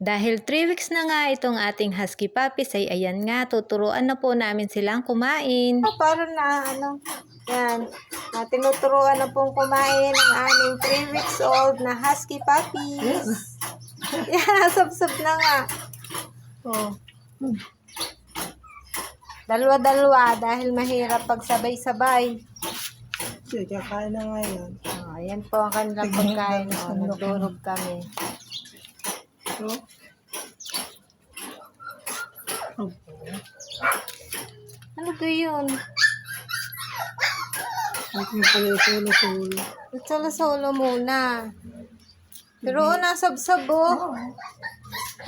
Dahil 3 weeks na nga itong ating husky puppies ay ayan nga, tuturuan na po namin silang kumain. Para na ano, yan, uh, tinuturuan na pong kumain ang aming 3 weeks old na husky puppies. yan, sab-sab na nga. Oh. Dalawa-dalawa dahil mahirap pag sabay-sabay. Sige, kakain na ngayon. Oh, ayan po ang kanilang pagkain. Oh, nagdurog kami. So, Ano ba yun? at yung pala yung solo-solo. Solo-solo muna. Pero oh, nasabsab oh.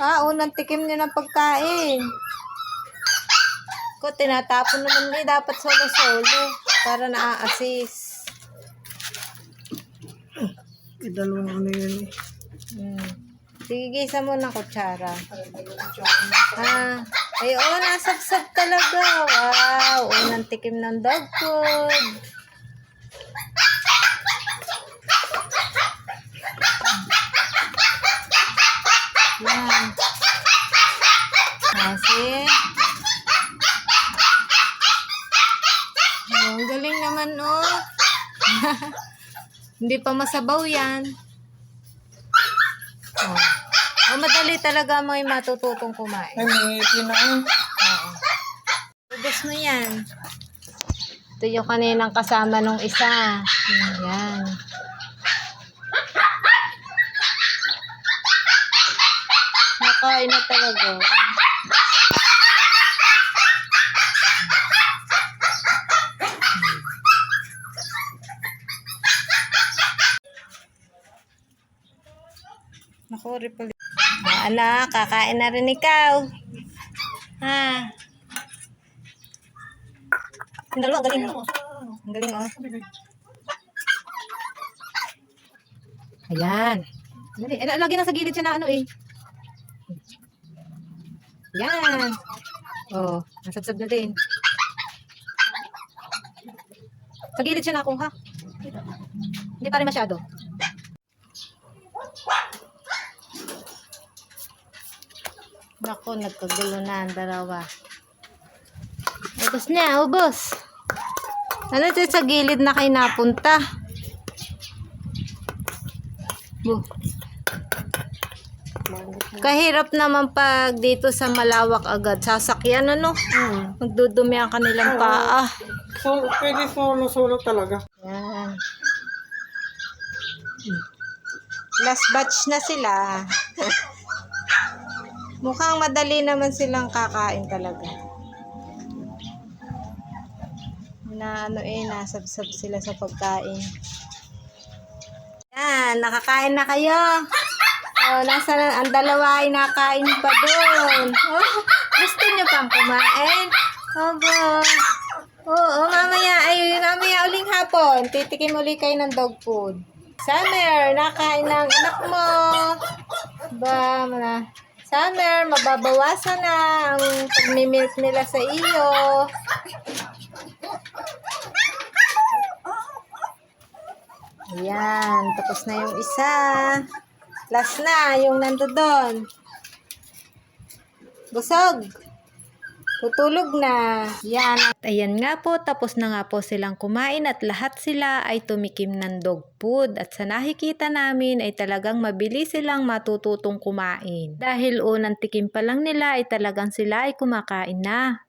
Ah, unang tikim niya ng pagkain. Ko, tinatapon naman eh. Dapat solo-solo. Para naa-assist. Yung dalawang ano yun eh. Hmm. Sige, gisa mo ng kutsara. Ah, ay, oh, nasabsab talaga. Wow, unang tikim ng dog food. Yan. Kasi, oh, ang galing naman, oh. Hindi pa masabaw yan. Oh. Oh madali talaga mo yung matututong kumain. Ay, may ngipin na eh. Oo. Ubus mo yan. Ito yung kaninang kasama nung isa. Yan. Nakain na talaga. Naku, ripple. Anak, kakain na rin ikaw. Ha? Ang dalawa, galing. Ang galing, oh. Ayan. Eh, lagi na sa gilid siya na ano eh. Yan. Oh, nasabsab na din. Sa gilid siya nakuha. Hindi pa rin masyado. Nako, nagkagulo na ang dalawa. Ubus na, ubos. Ano ito sa gilid na kayo napunta? Bu. Kahirap naman pag dito sa malawak agad. Sasakyan ano? Hmm. Magdudumi ang kanilang paa. So, pwede solo-solo talaga. Yan. Last batch na sila. Mukhang madali naman silang kakain talaga. Na ano eh, nasabsab sila sa pagkain. Yan, nakakain na kayo. Oh, nasa na, ang dalawa ay nakain pa doon. Oh, gusto niyo pang kumain? Obo. Oo, mamaya, ay, mamaya uling hapon, titikim uli kayo ng dog food. Summer, nakain ng anak mo. Ba, na. Summer, mababawasan na ang pagmimilk nila sa iyo. Ayan, tapos na yung isa. Last na, yung nando doon. Busog. Tutulog na. Yan. At ayan nga po, tapos na nga po silang kumain at lahat sila ay tumikim ng dog food. At sa nakikita namin ay talagang mabilis silang matututong kumain. Dahil unang tikim pa lang nila ay talagang sila ay kumakain na.